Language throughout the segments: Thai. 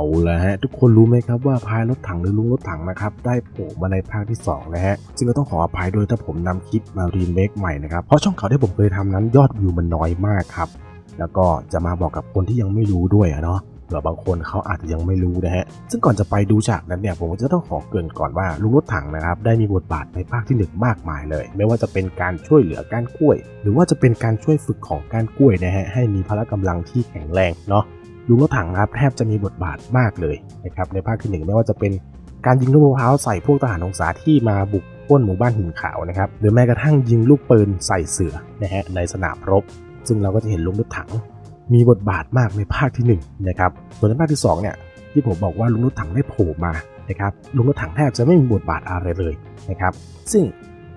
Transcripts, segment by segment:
เอาละฮะ ทุกคนรู้ไหมครับว่าพายรถถังหรือลุงรถถังนะครับ ได้โผล่มาในภาคที่2นะฮะซึ่งก็ต้องขออภัยด้วยถ้าผมนำคลิปมารีเมคใหม่นะครับ เพราะช่องเขาที่ผมเคยทำนั้นยอดวิวมันน้อยมากครับ แล้วก็จะมาบอกกับคนที่ยังไม่รู้ด้วยอะเนาะเผื่อบางคนเขาอาจจะยังไม่รู้นะฮะ ซึ่งก่อนจะไปดูฉากนั้นเนี่ย ผมก็จะต้องขอเกริ่นก่อนว่าลุงรถถังนะครับ ได้มีบทบาทในภาคที่หนึ่งมากมายเลย ไม่ว่าจะเป็นการช่วยเหลือก้านกล้วย หรือว่าจะเป็นการช่วยฝึกของก้านกล้วยนะฮะ ให้มีพละกำลังที่แข็งแรงเนาะ ลุงรถถังครับแทบจะมีบทบาทมากเลยนะครับในภาคที่หนึ่งไม่ว่าจะเป็นการยิงลูกมะพร้าวใส่พวกทหารองศาที่มาบุกป้นหมู่บ้านหินขาวนะครับหรือแม้กระทั่งยิงลูกปืนใส่เสือนะฮะในสนามรบ ซึ่งเราก็จะเห็นลุงรถถัง มีบทบาทมากในภาคที่1นะครับส่วนในภาคที่2เนี่ยที่ผมบอกว่าลุงรถถังได้โผล่มานะครับลุงรถถังแทบจะไม่มีบทบาทอะไรเลยนะครับซึ่ง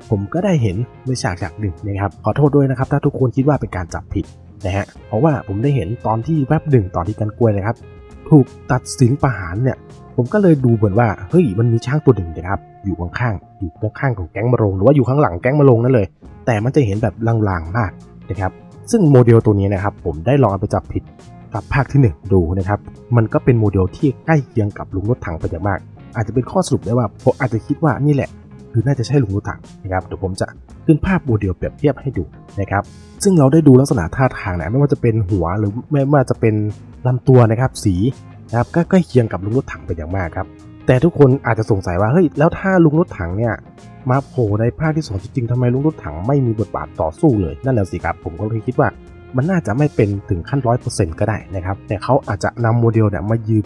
ผมก็ได้เห็นในฉากฉากหนึ่งนะครับขอโทษด้วยนะครับถ้าทุกคนคิดว่าเป็นการจับผิด นะฮะเพราะว่าผมได้เห็นตอนที่แวบหนึ่งตอนที่กันกล้วยนะครับ ถูกตัดสินประหารเนี่ย ผมก็เลยดูเหมือนว่าเฮ้ยมันมีช้างตัวหนึ่งนะครับอยู่ข้างๆอยู่ข้างๆของแก๊งมะโรงหรือว่าอยู่ข้างหลังแก๊งมะโรงนั่นเลย แต่มันจะเห็นแบบลางๆมากนะครับ ซึ่งโมเดลตัวนี้นะครับ ผมได้ลองเอาไปจับผิดกับภาคที่ 1 ดูนะครับ มันก็เป็นโมเดลที่ใกล้เคียงกับลุงรถถังไปอย่างมาก อาจจะเป็นข้อสรุปได้ว่าผมอาจจะคิดว่านี่แหละ คือน่าจะใช่ลุงรถถังนะครับเดี๋ยวผมจะขึ้นภาพโมเดลเปรียบเทียบให้ดูนะครับซึ่งเราได้ดูลักษณะท่าทางนะไม่ว่าจะเป็นหัวหรือไม่ว่าจะเป็นลำตัวนะครับสีนะครับก็ใกล้เคียงกับลุงรถถังไปอย่างมากครับแต่ทุกคนอาจจะสงสัยว่าเฮ้ยแล้วถ้าลุงรถถังเนี่ยมาโผล่ในภาคที่สองจริงๆทำไมลุงรถถังไม่มีบทบาทต่อสู้เลยนั่นแหละสิครับผมก็เลยคิดว่ามันน่าจะไม่เป็นถึงขั้นร้อยเปอร์เซ็นต์ก็ได้นะครับแต่เขาอาจจะนำโมเดลเนี่ยมายืน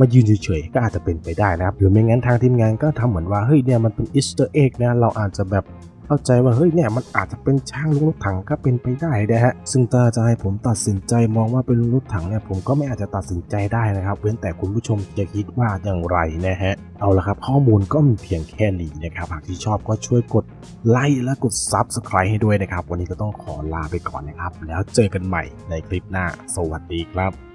มายืนเฉยๆก็อาจจะเป็นไปได้นะครับหรือไม่งั้นทางทีมงานก็ทำเหมือนว่าเฮ้ยเนี่ยมันเป็นอิสเตอร์เอ็กนะเราอาจจะแบบเข้าใจว่าเฮ้ยเนี่ยมันอาจจะเป็นช่างลุงรถถังก็เป็นไปได้นะฮะซึ่งถ้าจะให้ผมตัดสินใจมองว่าเป็นลุงรถถังเนี่ยผมก็ไม่อาจจะตัดสินใจได้นะครับ เว้นแต่คุณผู้ชมจะคิดว่าอย่างไรนะฮะเอาละครับ ข้อมูลก็มีเพียงแค่นี้นะครับหากที่ชอบก็ช่วยกดไลค์และกด Subscribe ให้ด้วยนะครับ วันนี้ก็ต้องขอลาไปก่อนนะครับ แล้วเจอกันใหม่ในคลิปหน้า สวัสดีครับ